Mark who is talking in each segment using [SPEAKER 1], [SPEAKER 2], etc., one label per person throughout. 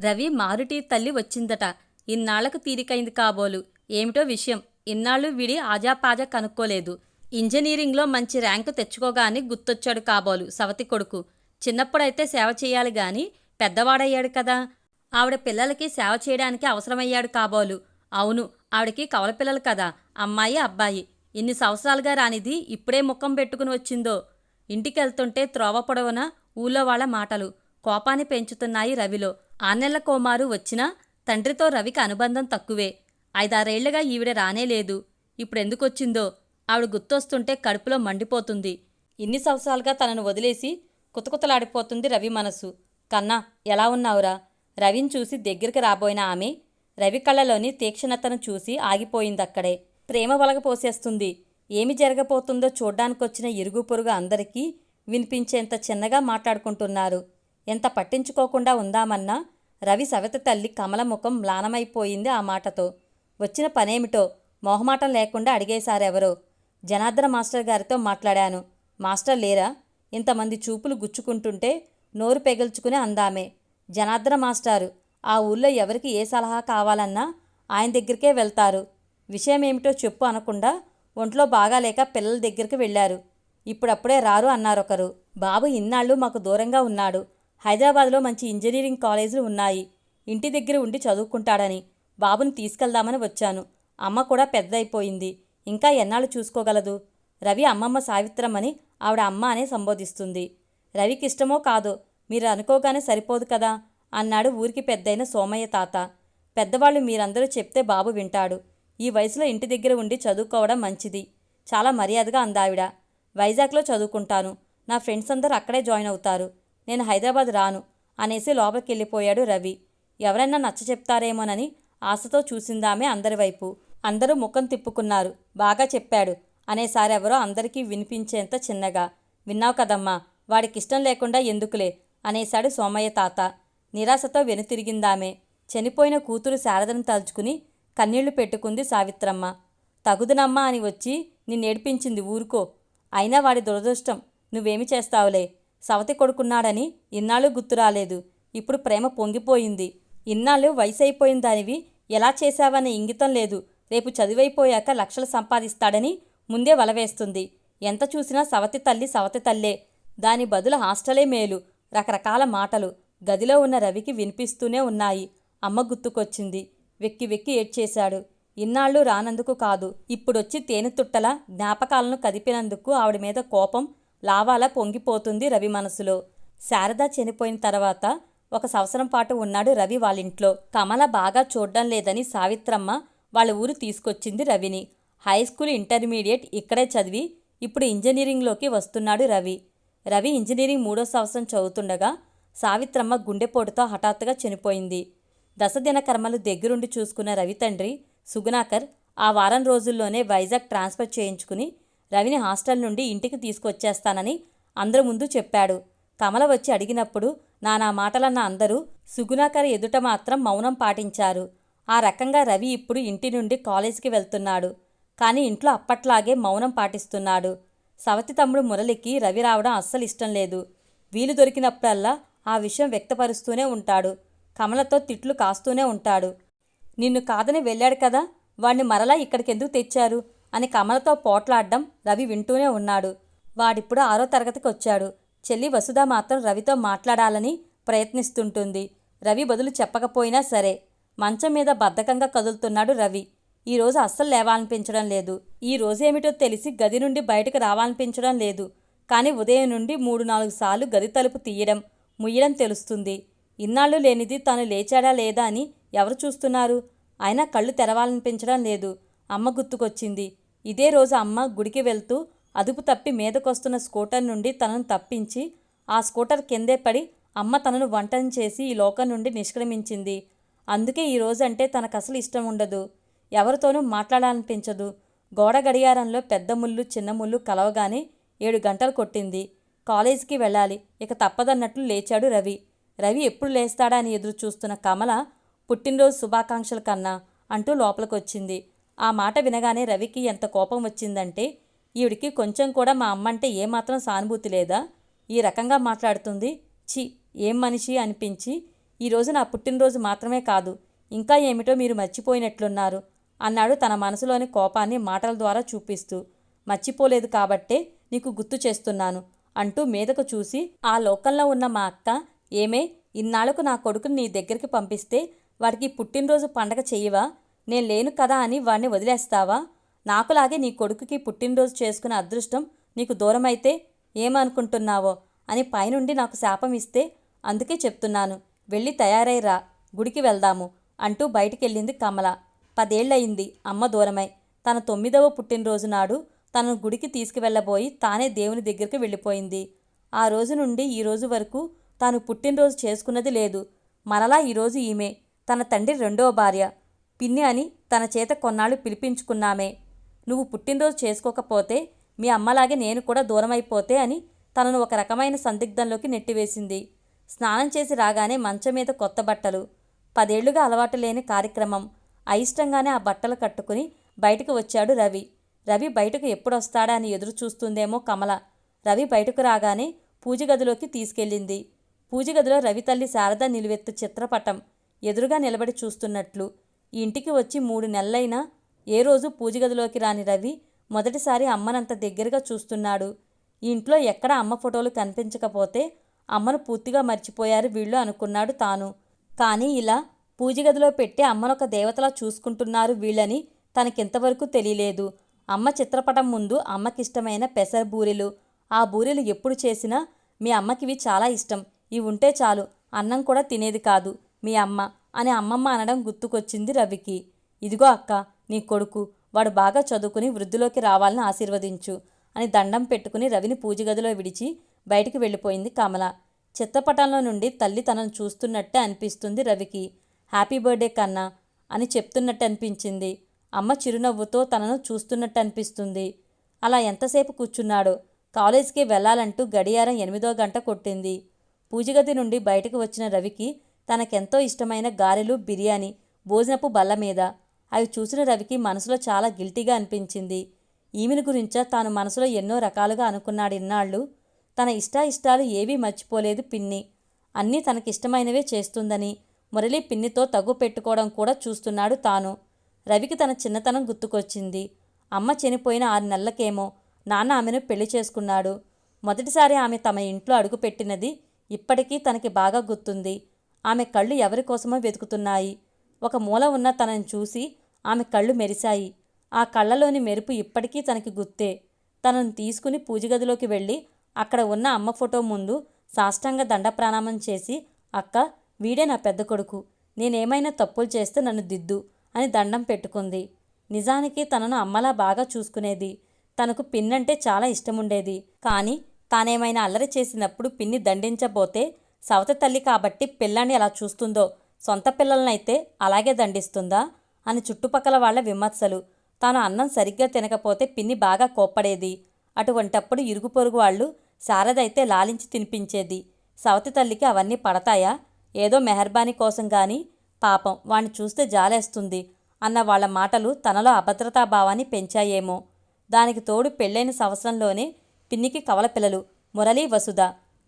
[SPEAKER 1] రవి మారుటి తల్లి వచ్చిందట. ఇన్నాళ్ళకు తీరికైంది కాబోలు. ఏమిటో విషయం. ఇన్నాళ్ళు విడి ఆజాపాజా కనుక్కోలేదు. ఇంజనీరింగ్లో మంచి ర్యాంకు తెచ్చుకోగానే గుర్తొచ్చాడు కాబోలు సవతి కొడుకు. చిన్నప్పుడైతే సేవ చేయాలి గాని పెద్దవాడయ్యాడు కదా. ఆవిడ పిల్లలకి సేవ చేయడానికి అవసరమయ్యాడు కాబోలు. అవును ఆవిడకి కవల పిల్లలు కదా. అమ్మాయి అబ్బాయి. ఇన్ని సంవత్సరాలుగా రానిది ఇప్పుడే ముఖం పెట్టుకుని వచ్చిందో. ఇంటికెళ్తుంటే త్రోవ పొడవున ఊళ్ళో వాళ్ళ మాటలు. కోపాన్ని పెంచుతున్నాయి రవిలో. ఆనెళ్ళ కోమారు వచ్చినా తండ్రితో రవికి అనుబంధం తక్కువే. ఐదారేళ్ళుగా ఈవిడ రానేలేదు ఇప్పుడెందుకొచ్చిందో ఆవిడ గుర్తొస్తుంటే కడుపులో మండిపోతుంది. ఇన్ని సంవత్సరాలుగా తనను వదిలేసి కుతకుతలాడిపోతుంది రవి మనసు. కన్నా ఎలా ఉన్నావురా? రవిని చూసి దగ్గరికి రాబోయిన ఆమె రవి కళ్ళలోని తీక్షణతను చూసి ఆగిపోయిందక్కడే. ప్రేమ వలగపోసేస్తుంది ఏమి జరగబోతుందో చూడ్డానికొచ్చిన ఇరుగు పొరుగు అందరికీ వినిపించేంత చిన్నగా మాట్లాడుకుంటున్నారు. ఎంత పట్టించుకోకుండా ఉందామన్నా రవి సవిత తల్లి కమల ముఖం మ్లానమైపోయింది ఆ మాటతో. వచ్చిన పనేమిటో మొహమాటం లేకుండా అడిగేశారెవరో. జనార్దన మాస్టర్ గారితో మాట్లాడాను. మాస్టర్ లేరా? ఇంతమంది చూపులు గుచ్చుకుంటుంటే నోరు పెగల్చుకుని అందామే. జనార్దన మాస్టారు ఆ ఊళ్ళో ఎవరికి ఏ సలహా కావాలన్నా ఆయన దగ్గరికే వెళ్తారు. విషయమేమిటో చెప్పు అనకుండా ఒంట్లో బాగాలేక పిల్లల దగ్గరికి వెళ్ళారు. ఇప్పుడప్పుడే రారు అన్నారొకరు. బాబు ఇన్నాళ్ళు మాకు దూరంగా ఉన్నాడు. హైదరాబాద్లో మంచి ఇంజనీరింగ్ కాలేజీలు ఉన్నాయి. ఇంటి దగ్గర ఉండి చదువుకుంటాడని బాబుని తీసుకెళ్దామని వచ్చాను. అమ్మ కూడా పెద్దయిపోయింది. ఇంకా ఎన్నాళ్ళు చూసుకోగలదు? రవి అమ్మమ్మ సావిత్రమ్మని ఆవిడ అమ్మ అనే సంబోధిస్తుంది. రవికి ఇష్టమో కాదో మీరు అనుకోగానే సరిపోదు కదా? అన్నాడు ఊరికి పెద్దయిన సోమయ్య తాత. పెద్దవాళ్ళు మీరందరూ చెప్తే బాబు వింటాడు. ఈ వయసులో ఇంటి దగ్గర ఉండి చదువుకోవడం మంచిది. చాలా మర్యాదగా అందావిడ. వైజాగ్లో చదువుకుంటాను. నా ఫ్రెండ్స్ అందరూ అక్కడే జాయిన్ అవుతారు. నేను హైదరాబాద్ రాను అనేసి లోపలికి వెళ్ళిపోయాడు రవి. ఎవరైనా నచ్చ చెప్తారేమోనని ఆశతో చూసిందామే అందరి వైపు. అందరూ ముఖం తిప్పుకున్నారు. బాగా చెప్పాడు. అనేసారెవరో అందరికీ వినిపించేంత చిన్నగా. విన్నావు కదమ్మా వాడికిష్టం లేకుండా ఎందుకులే అనేశాడు సోమయ్య తాత. నిరాశతో వెనుతిరిగిందామే. చనిపోయిన కూతురు శారదను తలుచుకుని కన్నీళ్ళు పెట్టుకుంది సావిత్రమ్మ. తగుదునమ్మా అని వచ్చి నిన్నేడిపించింది ఊరుకో. అయినా వాడి దురదృష్టం నువ్వేమి చేస్తావులే? సవతి కొడుకున్నాడని ఇన్నాళ్ళు గుర్తురాలేదు ఇప్పుడు ప్రేమ పొంగిపోయింది. ఇన్నాళ్ళు వయసైపోయిన దానివి ఎలా చేశావనే ఇంగితం లేదు. రేపు చదివైపోయాక లక్షలు సంపాదిస్తాడని ముందే వలవేస్తుంది ఎంత చూసినా సవతి తల్లి సవతి తల్లే. దాని బదులు హాస్టలే మేలు. రకరకాల మాటలు గదిలో ఉన్న రవికి వినిపిస్తూనే ఉన్నాయి. అమ్మ గుర్తుకొచ్చింది. వెక్కి వెక్కి ఏడ్చేశాడు. ఇన్నాళ్ళు రానందుకు కాదు. ఇప్పుడొచ్చి తేనెతుట్టల జ్ఞాపకాలను కదిపినందుకు ఆవిడ మీద కోపం లావాలా పొంగిపోతుంది రవి మనసులో. శారద చనిపోయిన తర్వాత ఒక సంవత్సరం పాటు ఉన్నాడు రవి వాళ్ళింట్లో. కమల బాగా చూడడం లేదని సావిత్రమ్మ వాళ్ళ ఊరు తీసుకొచ్చింది రవిని. హై స్కూల్ ఇంటర్మీడియట్ ఇక్కడే చదివి ఇప్పుడు ఇంజనీరింగ్లోకి వస్తున్నాడు రవి. రవి ఇంజనీరింగ్ మూడో సంవత్సరం చదువుతుండగా సావిత్రమ్మ గుండెపోటుతో హఠాత్తుగా చనిపోయింది. దశదిన కర్మలు దగ్గరుండి చూసుకున్న రవి తండ్రి సుగుణాకర్ ఆ వారం రోజుల్లోనే వైజాగ్ ట్రాన్స్ఫర్ చేయించుకుని రవిని హాస్టల్ నుండి ఇంటికి తీసుకొచ్చేస్తానని అందరి ముందు చెప్పాడు. కమల వచ్చి అడిగినప్పుడు నానా మాటలన్న అందరూ సుగుణాకర్ ఎదుట మాత్రం మౌనం పాటించారు. ఆ రకంగా రవి ఇప్పుడు ఇంటి నుండి కాలేజీకి వెళ్తున్నాడు. కానీ ఇంట్లో అప్పట్లాగే మౌనం పాటిస్తున్నాడు. సవతి తమ్ముడు మురళికి రవి రావడం అస్సలు ఇష్టం లేదు. వీలు దొరికినప్పుడల్లా ఆ విషయం వ్యక్తపరుస్తూనే ఉంటాడు. కమలతో తిట్లు కాస్తూనే ఉంటాడు. నిన్ను కాదని వెళ్ళాడు కదా? వాణ్ణి మరలా ఇక్కడికెందుకు తెచ్చారు? అని కమలతో పోట్లాడడం రవి వింటూనే ఉన్నాడు. వాడిప్పుడు ఆరో తరగతికి వచ్చాడు. చెల్లి వసుధ మాత్రం రవితో మాట్లాడాలని ప్రయత్నిస్తుంటుంది. రవి బదులు చెప్పకపోయినా సరే. మంచం మీద బద్ధకంగా కదులుతున్నాడు రవి. ఈరోజు అస్సలు లేవాలనిపించడం లేదు. ఈ రోజేమిటో తెలిసి గది నుండి బయటకు రావాలనిపించడం లేదు. కానీ ఉదయం నుండి మూడు నాలుగు సార్లు గది తలుపు తీయడం ముయ్యడం తెలుస్తుంది. ఇన్నాళ్ళు లేనిది తాను లేచాడా లేదా అని ఎవరు చూస్తున్నారు? అయినా కళ్ళు తెరవాలనిపించడం లేదు. అమ్మ గుర్తుకొచ్చింది. ఇదే రోజు అమ్మ గుడికి వెళ్తూ అదుపు తప్పి మీదకొస్తున్న స్కూటర్ నుండి తనను తప్పించి ఆ స్కూటర్ కిందే పడి అమ్మ తనను వంటం చేసి ఈ లోకం నుండి నిష్క్రమించింది. అందుకే ఈ రోజంటే తనకు అసలు ఇష్టం ఉండదు. ఎవరితోనూ మాట్లాడాలనిపించదు. గోడ గడియారంలో పెద్ద ముళ్ళు చిన్న ముళ్ళు కలవగానే ఏడు గంటలు కొట్టింది. కాలేజీకి వెళ్ళాలి. ఇక తప్పదన్నట్లు లేచాడు రవి. రవి ఎప్పుడు లేస్తాడా అని ఎదురు చూస్తున్న కమల పుట్టినరోజు శుభాకాంక్షల కన్నా అంటూ లోపలికొచ్చింది. ఆ మాట వినగానే రవికి ఎంత కోపం వచ్చిందంటే ఈవిడికి కొంచెం కూడా మా అమ్మంటే ఏమాత్రం సానుభూతి లేదా? ఈ రకంగా మాట్లాడుతుంది. చి ఏం మనిషి అనిపించి ఈరోజు నా పుట్టినరోజు మాత్రమే కాదు ఇంకా ఏమిటో మీరు మర్చిపోయినట్లున్నారు అన్నాడు తన మనసులోని కోపాన్ని మాటల ద్వారా చూపిస్తూ. మర్చిపోలేదు కాబట్టే నీకు గుర్తు చేస్తున్నాను అంటూ మీదకు చూసి ఆ లోకంలో ఉన్న మా అక్క ఏమే ఇన్నాళ్ళకు నా కొడుకుని నీ దగ్గరికి పంపిస్తే వాడికి పుట్టినరోజు పండగ చెయ్యవా? నేను లేను కదా అని వాడిని వదిలేస్తావా? నాకులాగే నీ కొడుకుకి పుట్టినరోజు చేసుకునే అదృష్టం నీకు దూరమైతే ఏమనుకుంటున్నావో అని పైనుండి నాకు శాపం ఇస్తే అందుకే చెప్తున్నాను. వెళ్ళి తయారై రా. గుడికి వెళ్దాము అంటూ బయటికెళ్ళింది కమల. పదేళ్ళయింది అమ్మ దూరమై. తన తొమ్మిదవ పుట్టినరోజు నాడు తనను గుడికి తీసుకువెళ్ళబోయి తానే దేవుని దగ్గరికి వెళ్ళిపోయింది. ఆ రోజు నుండి ఈ రోజు వరకు తాను పుట్టినరోజు చేసుకున్నది లేదు. మరలా ఈరోజు ఈమె. తన తండ్రి రెండవ భార్య. పిన్ని అని తన చేత కొన్నాళ్ళు పిలిపించుకున్నామే. నువ్వు పుట్టినరోజు చేసుకోకపోతే మీ అమ్మలాగే నేను కూడా దూరమైపోతే అని తనను ఒక రకమైన సందిగ్ధంలోకి నెట్టివేసింది. స్నానం చేసి రాగానే మంచం మీద కొత్త బట్టలు పదేళ్ళుగా అలవాటు లేని కార్యక్రమం అయిష్టంగానే ఆ బట్టలు కట్టుకుని బయటకు వచ్చాడు రవి. రవి బయటకు ఎప్పుడొస్తాడా అని ఎదురు చూస్తుందేమో కమల. రవి బయటకు రాగానే పూజ గదిలోకి తీసుకెళ్ళింది. పూజ గదిలో రవి తల్లి శారద నిలువెత్తు చిత్రపటం ఎదురుగా నిలబడి చూస్తున్నట్లు ఇంటికి వచ్చి మూడు నెలలైనా ఏ రోజు పూజ గదిలోకి రాని రవి మొదటిసారి అమ్మనంత దగ్గరగా చూస్తున్నాడు. ఈ ఇంట్లో ఎక్కడ అమ్మ ఫోటోలు కనిపించకపోతే అమ్మను పూర్తిగా మర్చిపోయారు వీళ్ళు అనుకున్నాడు తాను. కానీ ఇలా పూజ గదిలో పెట్టి అమ్మనొక దేవతలా చూసుకుంటున్నారు వీళ్ళని తనకింతవరకు తెలియలేదు. అమ్మ చిత్రపటం ముందు అమ్మకిష్టమైన పెసర బూరెలు. ఆ బూరెలు ఎప్పుడు చేసినా మీ అమ్మకివి చాలా ఇష్టం. ఇవి ఉంటే చాలు అన్నం కూడా తినేది కాదు మీ అమ్మ. అని అమ్మమ్మ అనడం గుర్తుకొచ్చింది రవికి. ఇదిగో అక్క నీ కొడుకు వాడు బాగా చదువుకుని వృద్ధిలోకి రావాలని ఆశీర్వదించు అని దండం పెట్టుకుని రవిని పూజ గదిలో విడిచి బయటికి వెళ్ళిపోయింది కమల. చిత్రపటంలో నుండి తల్లి తనను చూస్తున్నట్టే అనిపిస్తుంది రవికి. హ్యాపీ బర్త్డే కన్నా అని చెప్తున్నట్టు అనిపించింది. అమ్మ చిరునవ్వుతో తనను చూస్తున్నట్టు అనిపిస్తుంది. అలా ఎంతసేపు కూర్చున్నాడో? కాలేజీకి వెళ్ళాలంటూ గడియారం ఎనిమిదో గంట కొట్టింది. పూజగది నుండి బయటకు వచ్చిన రవికి తనకెంతో ఇష్టమైన గారెలు బిర్యానీ భోజనపు బల్ల మీద. అవి చూసిన రవికి మనసులో చాలా గిల్టీగా అనిపించింది. ఈమెను గురించా తాను మనసులో ఎన్నో రకాలుగా అనుకున్నాడు ఇన్నాళ్ళు తన ఇష్టాయిష్టాలు ఏవీ మర్చిపోలేదు పిన్ని. అన్నీ తనకిష్టమైనవే చేస్తుందని మురళి పిన్నితో తగ్గు పెట్టుకోవడం కూడా చూస్తున్నాడు తాను. రవికి తన చిన్నతనం గుర్తుకొచ్చింది. అమ్మ చనిపోయిన ఆరు నెలలకేమో నాన్న ఆమెను పెళ్ళి చేసుకున్నాడు. మొదటిసారి ఆమె తమ ఇంట్లో అడుగుపెట్టినది ఇప్పటికీ తనకి బాగా గుర్తుంది. ఆమె కళ్ళు ఎవరి కోసమో వెతుకుతున్నాయి. ఒక మూల ఉన్న తనని చూసి ఆమె కళ్ళు మెరిశాయి. ఆ కళ్ళలోని మెరుపు ఇప్పటికీ తనకి గుర్తే. తనను తీసుకుని పూజగదిలోకి వెళ్ళి అక్కడ ఉన్న అమ్మ ఫోటో ముందు సాష్టంగ దండ ప్రణామం చేసి అక్క వీడే నా పెద్ద కొడుకు. నేనేమైనా తప్పులు చేస్తే నన్ను దిద్దు అని దండం పెట్టుకుంది. నిజానికి తనను అమ్మలా బాగా చూసుకునేది. తనకు పిన్నంటే చాలా ఇష్టముండేది. కానీ తానేమైనా అల్లరి చేసినప్పుడు పిన్ని దండించబోతే సవత తల్లి కాబట్టి పిల్లాన్ని ఎలా చూస్తుందో సొంత పిల్లలనైతే అలాగే దండిస్తుందా అని చుట్టుపక్కల వాళ్ళ విమర్శలు. తాను అన్నం సరిగ్గా తినకపోతే పిన్ని బాగా కోప్పడేది. అటువంటప్పుడు ఇరుగు పొరుగు వాళ్ళు శారదైతే లాలించి తినిపించేది. సవతి తల్లికి అవన్నీ పడతాయా? ఏదో మెహర్బానీ కోసం గాని పాపం వాణ్ణి చూస్తే జాలేస్తుంది అన్న వాళ్ళ మాటలు తనలో అభద్రతాభావాన్ని పెంచాయేమో. దానికి తోడు పెళ్ళైన సంవత్సరంలోనే పిన్నికి కవల పిల్లలు మురళీ వసుధ.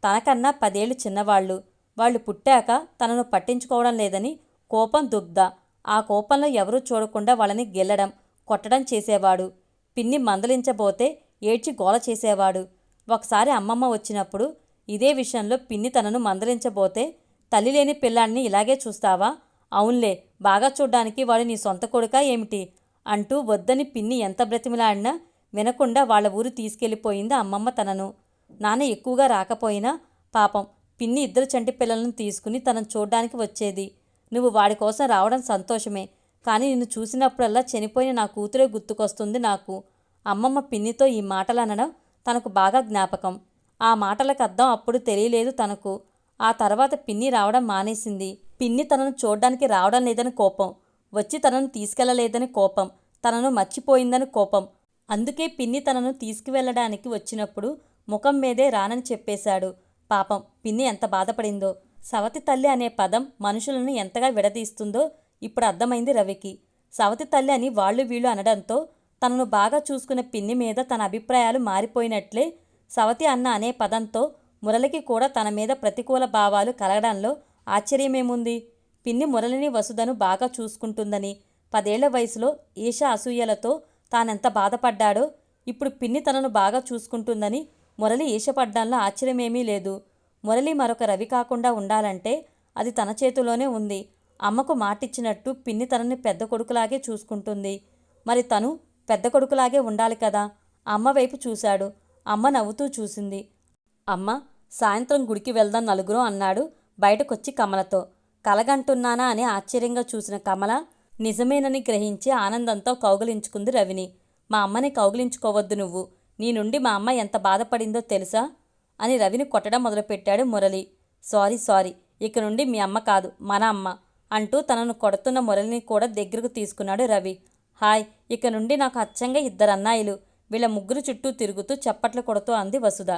[SPEAKER 1] తనకన్నా పదేళ్ళు చిన్నవాళ్ళు. వాళ్ళు పుట్టాక తనను పట్టించుకోవడం లేదని కోపం దుగ్ధ ఆ కోపంలో ఎవరూ చూడకుండా వాళ్ళని గెల్లడం కొట్టడం చేసేవాడు. పిన్ని మందలించబోతే ఏడ్చి గోల చేసేవాడు. ఒకసారి అమ్మమ్మ వచ్చినప్పుడు ఇదే విషయంలో పిన్ని తనను మందలించబోతే తల్లి లేని పిల్లాడిని ఇలాగే చూస్తావా? అవునులే బాగా చూడ్డానికి వాడు నీ సొంత కొడుకా ఏమిటి? అంటూ వద్దని పిన్ని ఎంత బ్రతిమిలాడినా వినకుండా వాళ్ళ ఊరు తీసుకెళ్ళిపోయింది అమ్మమ్మ తనను. నాన్న ఎక్కువగా రాకపోయినా పాపం పిన్ని ఇద్దరు చంటి పిల్లలను తీసుకుని తనను చూడ్డానికి వచ్చేది. నువ్వు వాడి కోసం రావడం సంతోషమే కానీ నిన్ను చూసినప్పుడల్లా చనిపోయిన నా కూతురే గుర్తుకొస్తుంది నాకు. అమ్మమ్మ పిన్నితో ఈ మాటలనడం తనకు బాగా జ్ఞాపకం. ఆ మాటలకు అర్థం అప్పుడు తెలియలేదు తనకు. ఆ తర్వాత పిన్ని రావడం మానేసింది. పిన్ని తనను చూడ్డానికి రావడం లేదని కోపం వచ్చి తనను తీసుకెళ్ళలేదని కోపం తనను మర్చిపోయిందని కోపం. అందుకే పిన్ని తనను తీసుకువెళ్ళడానికి వచ్చినప్పుడు ముఖం మీదే రానని చెప్పేశాడు. పాపం పిన్ని ఎంత బాధపడిందో. సవతి తల్లి అనే పదం మనుషులను ఎంతగా విడదీస్తుందో ఇప్పుడు అర్థమైంది రవికి. సవతి తల్లి అని వాళ్ళు వీళ్ళు అనడంతో తనను బాగా చూసుకునే పిన్ని మీద తన అభిప్రాయాలు మారిపోయినట్లే సవతి అన్న అనే పదంతో మురళికి కూడా తన మీద ప్రతికూల భావాలు కలగడంలో ఆశ్చర్యమేముంది? పిన్ని మురళిని వసుధను బాగా చూసుకుంటుందని పదేళ్ళ వయసులో ఈష అసూయలతో తానెంత బాధపడ్డాడో ఇప్పుడు పిన్ని తనను బాగా చూసుకుంటుందని మురళి ఈషపడ్డంలో ఆశ్చర్యమేమీ లేదు. మురళి మరొక రవి కాకుండా ఉండాలంటే అది తన చేతిలోనే ఉంది. అమ్మకు మాటిచ్చినట్టు పిన్ని తనని పెద్ద కొడుకులాగే చూసుకుంటుంది. మరి తను పెద్ద కొడుకులాగే ఉండాలి కదా? అమ్మ వైపు చూశాడు. అమ్మ నవ్వుతూ చూసింది. అమ్మ సాయంత్రం గుడికి వెళ్దాం నలుగురు అన్నాడు బయటకొచ్చి కమలతో. కలగంటున్నానా అని ఆశ్చర్యంగా చూసిన కమల నిజమేనని గ్రహించి ఆనందంతో కౌగిలించుకుంది రవిని. మా అమ్మని కౌగిలించుకోవద్దు నువ్వు. నీ నుండి మా అమ్మ ఎంత బాధపడిందో తెలుసా? అని రవిని కొట్టడం మొదలుపెట్టాడు మురళి. సారీ సారీ ఇక నుండి మీ అమ్మ కాదు మన అమ్మ అంటూ తనను కొడుతున్న మురళిని కూడా దగ్గరకు తీసుకున్నాడు రవి. హాయ్ ఇక నుండి నాకు అచ్చంగా ఇద్దరు అన్నాయిలు. వీళ్ళ ముగ్గురు చుట్టూ తిరుగుతూ చప్పట్లు కొడుతూ అంది వసుధ.